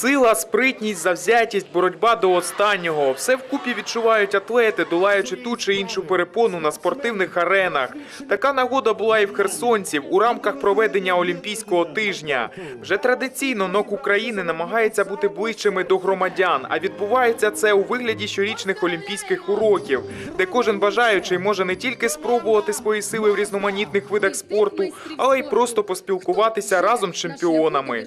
Сила, спритність, завзятість, боротьба до останнього все вкупі відчувають атлети, долаючи ту чи іншу перепону на спортивних аренах. Така нагода була і в херсонців у рамках проведення Олімпійського тижня. Вже традиційно НОК України намагається бути ближчими до громадян, а відбувається це у вигляді щорічних олімпійських уроків, де кожен бажаючий може не тільки спробувати свої сили в різноманітних видах спорту, але й просто поспілкуватися разом з чемпіонами.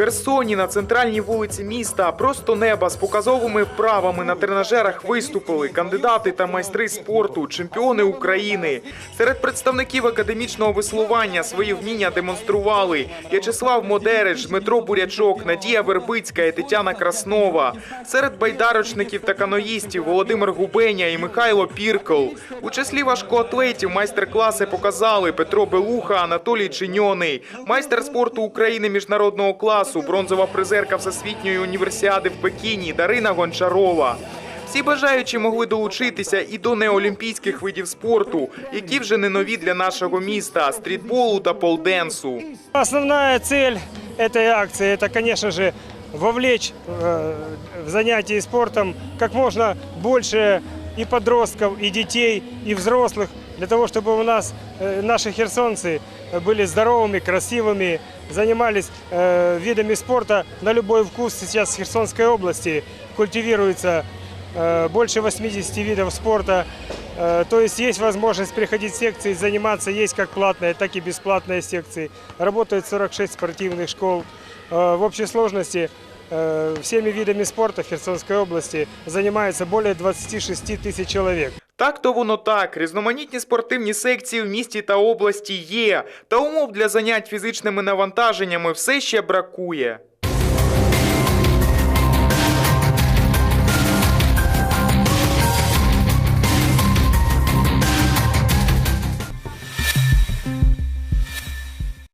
Херсоні на центральній вулиці міста просто неба з показовими вправами на тренажерах виступили кандидати та майстри спорту, чемпіони України. Серед представників академічного веслування свої вміння демонстрували В'ячеслав Модерич, Дмитро Бурячок, Надія Вербицька і Тетяна Краснова. Серед байдарочників та каноїстів Володимир Губеня і Михайло Піркл. У числі важкоатлетів майстер-класи показали Петро Белуха, Анатолій Чиньоний, майстер спорту України міжнародного класу, бронзова призерка Всесвітньої універсіади в Пекіні Дарина Гончарова. Всі бажаючі могли долучитися і до неолімпійських видів спорту, які вже не нові для нашого міста стрітболу та полденсу. Основная цель этой акции – это, конечно же, вовлечь э, в занятия спортом как можно больше и подростков, и детей, и взрослых, для того, чтобы у нас э, наши херсонцы были здоровыми, красивыми, занимались э, видами спорта на любой вкус. Сейчас в Херсонской области культивируется э, больше 80 видов спорта. Э, То есть есть возможность приходить в секции, заниматься, есть как платные, так и бесплатные секции. Работает 46 спортивных школ. Э, В общей сложности э, всеми видами спорта в Херсонской области занимается более 26 тысяч человек. Так то воно так. Різноманітні спортивні секції в місті та області є. Та умов для занять фізичними навантаженнями все ще бракує.